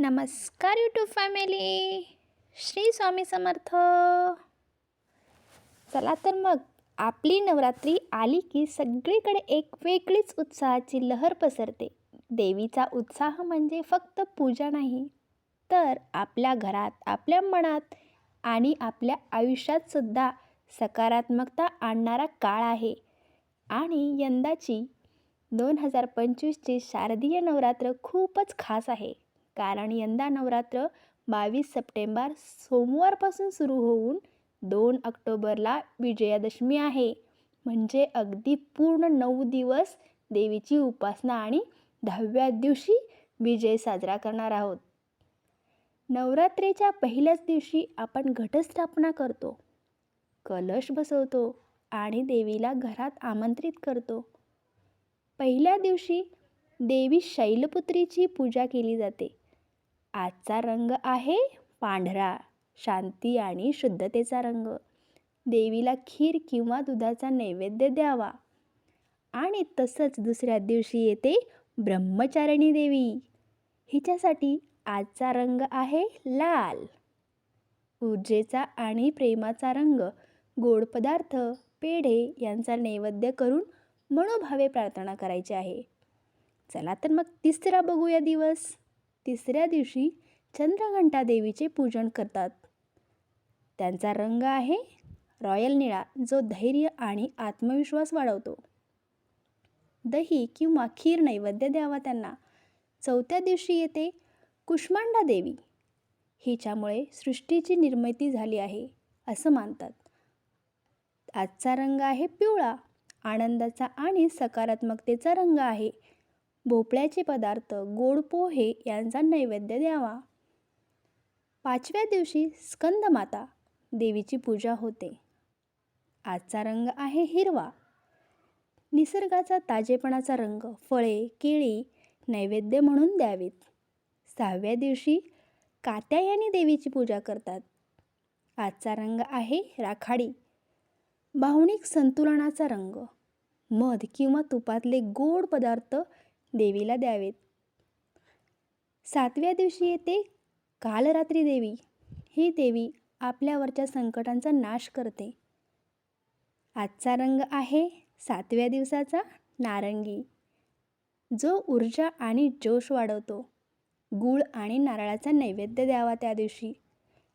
नमस्कार YouTube family Shri Swami Samarth. चला तर मग आपली नवरात्री आली की सगळीकडे एक वेगळीच उत्साहाची लहर पसरते. देवीचा उत्साह म्हणजे फक्त पूजा नाही तर आपल्या घरात आपल्या मनात आणि आपल्या आयुष्यात सुद्धा सकारात्मकता आणणारा काळ आहे. आणि यंदाची दोन हजार पंचवीसची शारदीय नवरात्र खूपच खास आहे. कारण यंदा नवरात्र बावीस सप्टेंबर सोमवारपासून सुरू होऊन दोन ऑक्टोबरला विजयादशमी आहे. म्हणजे अगदी पूर्ण नऊ दिवस देवीची उपासना आणि दहाव्या दिवशी विजय साजरा करणार आहोत. नवरात्रीच्या पहिल्याच दिवशी आपण घटस्थापना करतो. कलश बसवतो आणि देवीला घरात आमंत्रित करतो. पहिल्या दिवशी देवी शैलपुत्रीची पूजा केली जाते. आजचा रंग आहे पांढरा शांती आणि शुद्धतेचा रंग. देवीला खीर किंवा दुधाचा नैवेद्य द्यावा. आणि तसंच दुसऱ्या दिवशी येते ब्रह्मचारिणी देवी. हिच्यासाठी आजचा रंग आहे लाल. ऊर्जेचा आणि प्रेमाचा रंग गोड पदार्थ पेढे यांचा नैवेद्य करून मनोभावे प्रार्थना करायची आहे. चला तर मग तिसरा बघूया दिवस. तिसऱ्या दिवशी चंद्रघंटा देवीचे पूजन करतात. त्यांचा रंग आहे रॉयल निळा जो धैर्य आणि आत्मविश्वास वाढवतो. दही किंवा खीर नैवेद्य द्यावा त्यांना. चौथ्या दिवशी येते कुष्मांडा देवी. हिच्यामुळे सृष्टीची निर्मिती झाली आहे असं मानतात. आजचा रंग आहे पिवळा आनंदाचा आणि सकारात्मकतेचा रंग आहे. भोपळ्याचे पदार्थ गोड पोहे यांचा नैवेद्य द्यावा. पाचव्या दिवशी स्कंदमाता देवीची पूजा होते. आजचा रंग आहे हिरवा. निसर्गाचा ताजेपणाचा रंग फळे केळी नैवेद्य म्हणून द्यावीत. सहाव्या दिवशी कात्यायानी देवीची पूजा करतात. आजचा रंग आहे राखाडी. भावनिक संतुलनाचा रंग. मध किंवा तुपातले गोड पदार्थ देवीला द्यावेत. सातव्या दिवशी येते कालरात्री देवी. ही देवी आपल्यावरच्या संकटांचा नाश करते. आजचा रंग आहे सातव्या दिवसाचा नारंगी. जो ऊर्जा आणि जोश वाढवतो. गूळ आणि नारळाचा नैवेद्य द्यावा त्या दिवशी.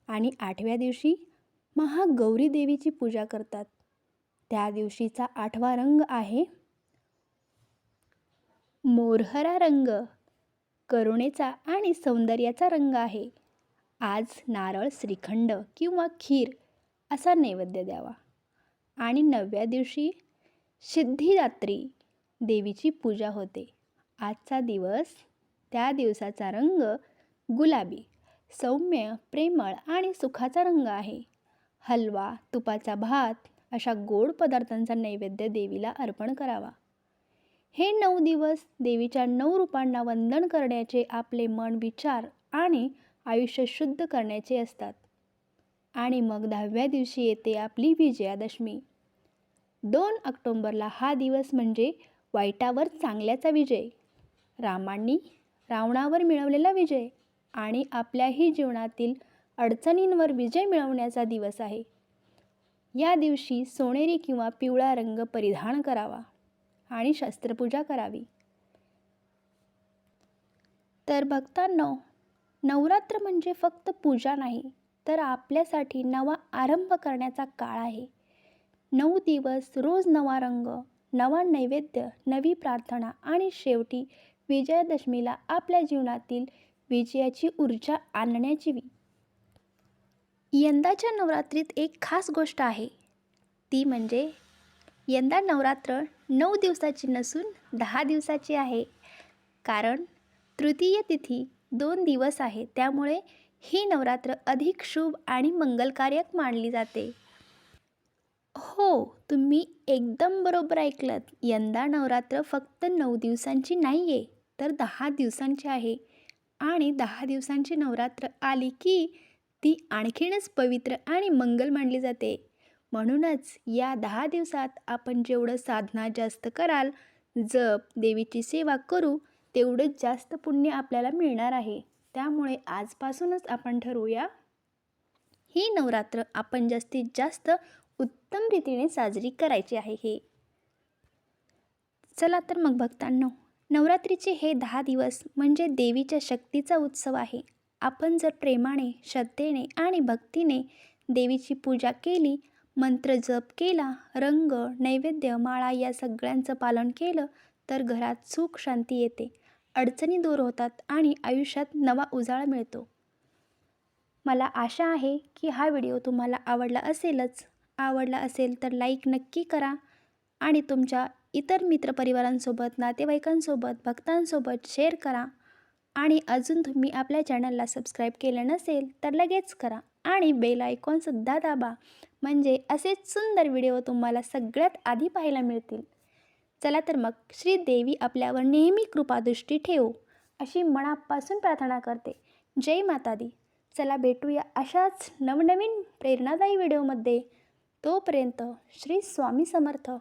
आणि आठव्या दिवशी महागौरी देवीची पूजा करतात. त्या दिवशीचा आठवा रंग आहे मोरहरा रंग. करुणेचा आणि सौंदर्याचा रंग आहे. आज नारळ श्रीखंड किंवा खीर असा नैवेद्य द्यावा. आणि नवव्या दिवशी सिद्धिदात्री देवीची पूजा होते. आजचा दिवस त्या दिवसाचा रंग गुलाबी. सौम्य प्रेमळ आणि सुखाचा रंग आहे. हलवा तुपाचा भात अशा गोड पदार्थांचा नैवेद्य देवीला अर्पण करावा. हे नऊ दिवस देवीच्या नऊ रूपांना वंदन करण्याचे आपले मन विचार आणि आयुष्य शुद्ध करण्याचे असतात. आणि मग दहाव्या दिवशी येते आपली विजयादशमी. दोन ऑक्टोंबरला हा दिवस म्हणजे वाईटावर चांगल्याचा विजय रामांनी रावणावर मिळवलेला विजय आणि आपल्याही जीवनातील अडचणींवर विजय मिळवण्याचा दिवस आहे. या दिवशी सोनेरी किंवा पिवळा रंग परिधान करावा. आणि शस्त्रपूजा करावी. तर भक्तांनो नवरात्र म्हणजे फक्त पूजा नाही तर आपल्यासाठी नवा आरंभ करण्याचा काळ आहे. नऊ दिवस रोज नवा रंग नवा नैवेद्य नवी प्रार्थना आणि शेवटी विजयादशमीला आपल्या जीवनातील विजयाची ऊर्जा आणण्याची वी. यंदाच्या नवरात्रीत एक खास गोष्ट आहे ती म्हणजे यंदा नवरात्र नऊ दिवसाची नसून दहा दिवसाची आहे. कारण तृतीय तिथी दोन दिवस आहे. त्यामुळे ही नवरात्र अधिक शुभ आणि मंगलकारक मानली जाते. हो तुम्ही एकदम बरोबर ऐकलं यंदा नवरात्र फक्त नऊ दिवसांची नाही आहे तर दहा दिवसांची आहे. आणि दहा दिवसांची नवरात्र आली की ती आणखीनच पवित्र आणि मंगल मानली जाते. म्हणूनच या दहा दिवसात आपण जेवढं साधना जास्त कराल जप देवीची सेवा करू तेवढंच जास्त पुण्य आपल्याला मिळणार आहे. त्यामुळे आजपासूनच आपण ठरवूया ही नवरात्र आपण जास्तीत जास्त उत्तम रीतीने साजरी करायची आहे हे. चला तर मग भक्तांनो नवरात्रीचे हे दहा दिवस म्हणजे देवीच्या शक्तीचा उत्सव आहे. आपण जर प्रेमाने श्रद्धेने आणि भक्तीने देवीची पूजा केली मंत्र जप केला रंग नैवेद्य माळा या सगळ्यांचं पालन केलं तर घरात सुख शांती येते. अडचणी दूर होतात आणि आयुष्यात नवा उजाळा मिळतो. मला आशा आहे की हा व्हिडिओ तुम्हाला आवडला असेलच. आवडला असेल तर लाईक नक्की करा आणि तुमच्या इतर मित्रपरिवारांसोबत नातेवाईकांसोबत भक्तांसोबत शेअर करा. आणि अजून तुम्ही आपल्या चॅनलला सबस्क्राईब केलं नसेल तर लगेच करा आणि बेल आयकॉनसुद्धा दाबा. म्हणजे असेच सुंदर व्हिडिओ तुम्हाला सगळ्यात आधी पाहायला मिळतील. चला तर मग श्रीदेवी आपल्यावर नेहमी कृपादृष्टी ठेवू. अशी मनापासून प्रार्थना करते. जय माता दी चला भेटूया अशाच नवनवीन प्रेरणादायी व्हिडिओमध्ये. तोपर्यंत श्री स्वामी समर्थ.